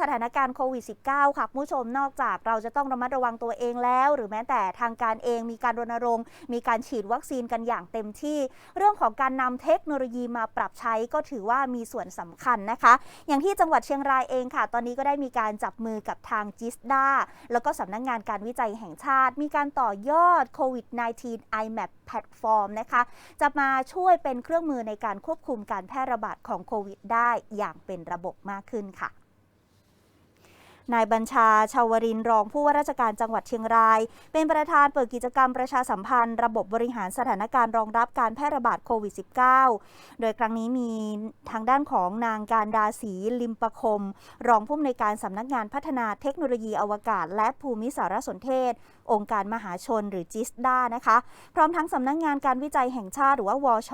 สถานการณ์โควิด -19 ค่ะคุณผู้ชมนอกจากเราจะต้องระมัดระวังตัวเองแล้ว หรือแม้แต่ทางการเองมีการรณรงค์ มีการฉีดวัคซีนกันอย่างเต็มที่ เรื่องของการนำเทคโนโลยีมาปรับใช้ก็ถือว่ามีส่วนสำคัญนะคะ อย่างที่จังหวัดเชียงรายเองค่ะ ตอนนี้ก็ได้มีการจับมือกับทางจิสดาแล้วก็สำนักงงานการวิจัยแห่งชาติ มีการต่อยอดโควิด -19 IMAP แพลตฟอร์มนะคะ จะมาช่วยเป็นเครื่องมือในการควบคุมการแพร่ระบาดของโควิดได้อย่างเป็นระบบมากขึ้นค่ะ นายบัญชาชาวรินรองผู้ว่าราชการจังหวัดเชียงราย เป็นประธานเปิดกิจกรรมประชาสัมพันธ์ ระบบบริหารสถานการณ์รองรับการแพร่ระบาดโควิด -19 โดยครั้งนี้มีทางด้านของนางการดาศีลิมประคม รองผู้อำนวยการสำนักงานพัฒนาเทคโนโลยีอวกาศ และภูมิสารสนเทศ องค์การมหาชนหรือจิสดานะคะ พร้อมทั้งสำนักงานการวิจัยแห่งชาติหรือว่าวช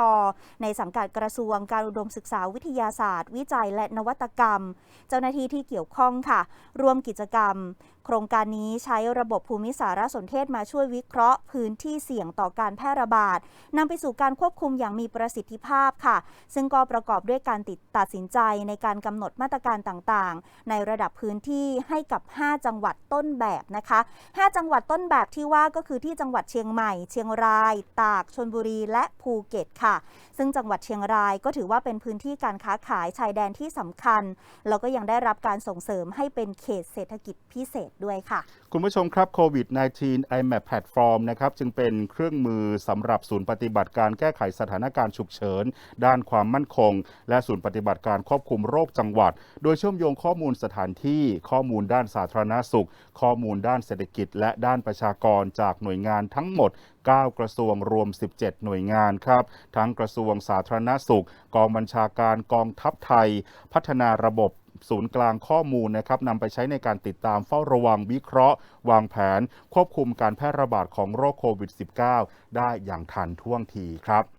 ในสังกัดกระทรวงการอุดมศึกษาวิทยาศาสตร์ วิจัยและนวัตกรรม เจ้าหน้าที่ที่เกี่ยวข้องค่ะร่วมกิจกรรม โครงการนี้ใช้ระบบภูมิสารสนเทศมาช่วยวิเคราะห์พื้นที่เสี่ยงต่อการแพร่ระบาดนำไปสู่การควบคุมอย่างมีประสิทธิภาพค่ะ ซึ่งก็ประกอบด้วยการติดตัดสินใจในการกำหนดมาตรการต่างๆ ในระดับพื้นที่ให้กับ 5 จังหวัดต้นแบบนะคะ 5 จังหวัดต้นแบบที่ว่าก็คือที่จังหวัดเชียงใหม่ เชียงราย ตากชลบุรี และภูเก็ตค่ะ ซึ่งจังหวัดเชียงรายก็ถือว่าเป็นพื้นที่การค้าขายชายแดนที่สำคัญ แล้วก็ยังได้รับการส่งเสริมให้เป็นเขตเศรษฐกิจพิเศษด้วยค่ะ คุณผู้ชมครับโควิด -19 IMAP Platform นะครับจึงเป็นเครื่องมือสำหรับศูนย์ปฏิบัติการแก้ไขสถานการณ์ฉุกเฉิน ด้านความมั่นคง และศูนย์ปฏิบัติการควบคุมโรคจังหวัด โดยเชื่อมโยงข้อมูลสถานที่ ข้อมูลด้านสาธารณสุข ข้อมูลด้านเศรษฐกิจ และด้านประชากรจากหน่วยงานทั้งหมด9 กระทรวงรวม 17 หน่วยงานครับ ทั้งกระทรวงสาธารณสุข กองบัญชาการกองทัพไทย พัฒนาระบบ ศูนย์กลางข้อมูลนะครับนำไปใช้ในการติดตามเฝ้าระวังวิเคราะห์ วางแผน ควบคุมการแพร่ระบาดของโรคโควิด -19 ได้อย่างทันท่วงทีครับ